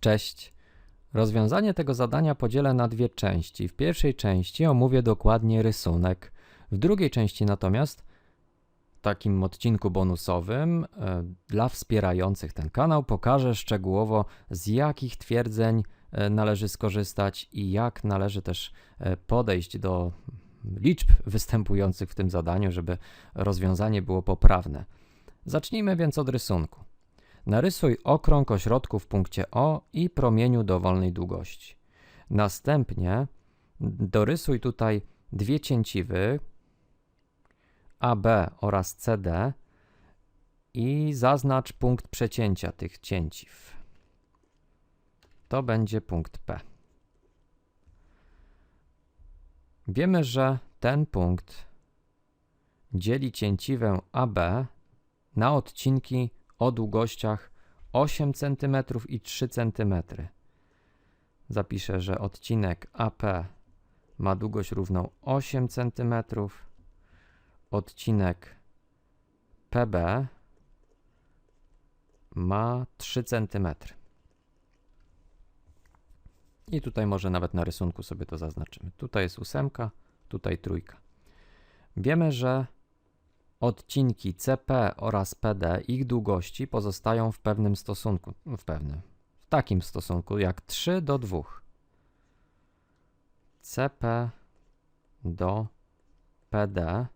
Cześć. Rozwiązanie tego zadania podzielę na dwie części. W pierwszej części omówię dokładnie rysunek. W drugiej części natomiast, w takim odcinku bonusowym, e, dla wspierających ten kanał, pokażę szczegółowo z jakich twierdzeń e, należy skorzystać i jak należy też e, podejść do liczb występujących w tym zadaniu, żeby rozwiązanie było poprawne. Zacznijmy więc od rysunku. Narysuj okrąg o środku w punkcie O i promieniu dowolnej długości. Następnie dorysuj tutaj dwie cięciwy AB oraz CD i zaznacz punkt przecięcia tych cięciw. To będzie punkt P. Wiemy, że ten punkt dzieli cięciwę AB na odcinki o długościach 8 cm i 3 cm. Zapiszę, że odcinek AP ma długość równą 8 cm, odcinek PB ma 3 cm. I tutaj może nawet na rysunku sobie to zaznaczymy. Tutaj jest ósemka, tutaj trójka. Wiemy, że odcinki CP oraz PD, ich długości pozostają w pewnym stosunku, w pewnym, w takim stosunku jak 3 do 2. CP do PD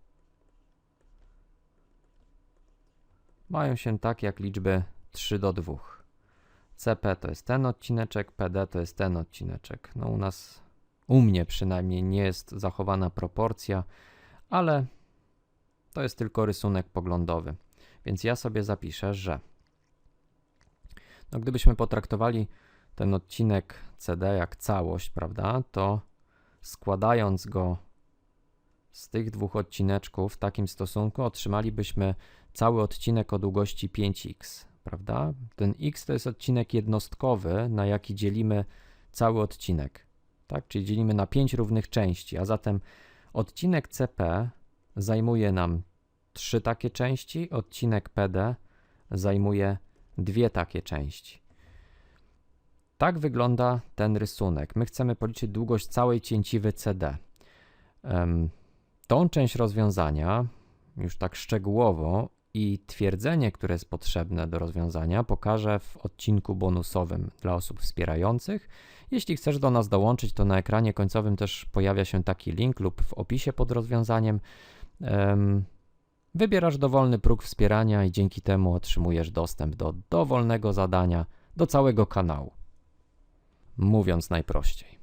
mają się tak jak liczby 3 do 2. CP to jest ten odcineczek, PD to jest ten odcineczek. No u nas, u mnie przynajmniej nie jest zachowana proporcja, ale to jest tylko rysunek poglądowy. Więc ja sobie zapiszę, że no gdybyśmy potraktowali ten odcinek CD jak całość, prawda, to składając go z tych dwóch odcineczków w takim stosunku otrzymalibyśmy cały odcinek o długości 5x, prawda? Ten x to jest odcinek jednostkowy, na jaki dzielimy cały odcinek, tak? Czyli dzielimy na 5 równych części, a zatem odcinek CP zajmuje nam trzy takie części, odcinek PD zajmuje dwie takie części. Tak wygląda ten rysunek. My chcemy policzyć długość całej cięciwy CD. Tą część rozwiązania, już tak szczegółowo, i twierdzenie, które jest potrzebne do rozwiązania, pokażę w odcinku bonusowym dla osób wspierających. Jeśli chcesz do nas dołączyć, to na ekranie końcowym też pojawia się taki link lub w opisie pod rozwiązaniem. Wybierasz dowolny próg wspierania i dzięki temu otrzymujesz dostęp do dowolnego zadania, do całego kanału. Mówiąc najprościej.